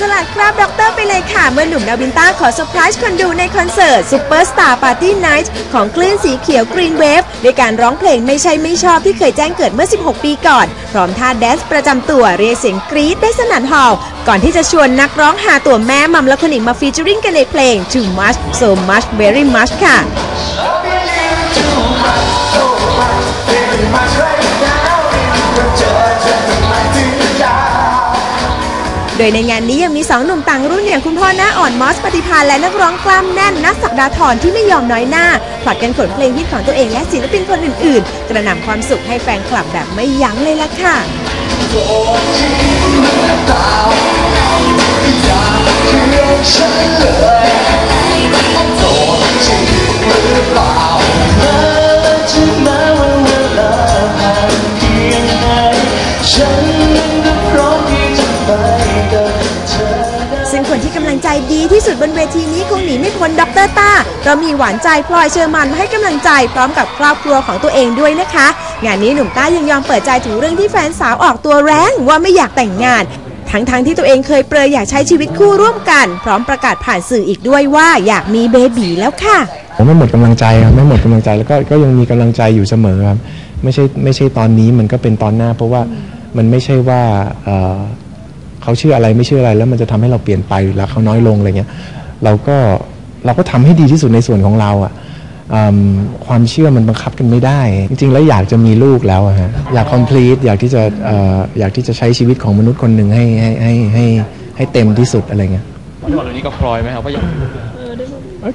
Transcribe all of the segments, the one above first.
สลัดครับด็อกเตอร์ไปเลยค่ะ เมื่อหนุ่มนาวินต้าขอเซอร์ไพรส์คนดูในคอนเสิร์ตซูเปอร์สตาร์ปาร์ตี้ไนท์ของคลื่นสีเขียวกรีนเวฟด้วยการร้องเพลงไม่ใช่ไม่ชอบที่เคยแจ้งเกิดเมื่อ 16 ปีก่อน พร้อมท่าแดนซ์ประจำตัวเรียกเสียงกรี๊ดได้สนั่นฮอลล์ก่อนที่จะชวนนักร้องหาตัวแม่มัมและคนอีกมาฟีเจอริงกันในเพลง Too Much So Much Very Much ค่ะ โดยในงานนี้ยังมีสองหนุ่มต่างรุ่นอย่างคุณพ่อหน้าอ่อนมอสปฏิภาณและนักร้องกล้ามแน่นนักศักดาธรที่ไม่ยอมน้อยหน้าผลัดกันขนเพลงฮิตของตัวเองและศิลปินคนอื่นๆ กระหน่ำความสุขให้แฟนคลับแบบไม่ยั้งเลยล่ะค่ะ ที่กำลังใจดีที่สุดบนเวทีนี้คงหนีไม่พ้นดรต้าเรามีหวานใจพลอยเชอร์มันมาให้กำลังใจพร้อมกับครอบครัวของตัวเองด้วยนะคะ งานนี้หนุ่มต้ายังยอมเปิดใจถึงเรื่องที่แฟนสาวออกตัวแรงว่าไม่อยากแต่งงาน ทั้งๆทที่ตัวเองเคยเปรยอยากใช้ชีวิตคู่ร่วมกัน พร้อมประกาศผ่านสื่ออีกด้วยว่าอยากมีเบบีแล้วค่ะ ผมไม่หมดกำลังใจครับไม่หมดกำลังใจแล้วก็ก็ยังมีกำลังใจอยู่เสมอครับไม่ใช่ไม่ใช่ตอนนี้มันก็เป็นตอนหน้า เพราะว่ามันไม่ใช่ว่าเอ่อ เขาเชื่ออะไรไม่เชื่ออะไร แล้วมันจะทำให้เราเปลี่ยนไปแล้วเขาน้อยลงอะไรเงี้ยเราก็เราก็ทำให้ดีที่สุดในส่วนของเราอะความเชื่อมันบังคับกันไม่ได้ จริงๆ แล้วอยากจะมีลูกแล้วฮะอยาก complete อยากที่จะอออยากที่จะใช้ชีวิตของมนุษย์คนหนึ่งให้ให้ให้ให้ให้เต็มที่สุดอะไรเงี้ยตอนนี้ก็พลอยไหมครับว่าอยาก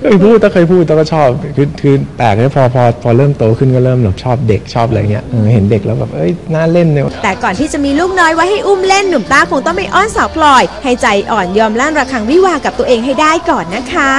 เคยพูดแต่เคยพูดแต่ก็ชอบคือคือแปลกเลยพอพอพอเริ่มโตขึ้นก็เริ่มแบบชอบเด็กชอบอะไรเงี้ยเออเห็นเด็กแล้วแบบเอ้ยน่าเล่นเนี่ยแต่ก่อนที่จะมีลูกน้อยไว้ให้อุ้มเล่นหนุ่มต้าคงต้องไปอ้อนสาวพลอย ให้ใจอ่อนยอมลั่นระฆังวิวากับตัวเองให้ได้ก่อนนะคะ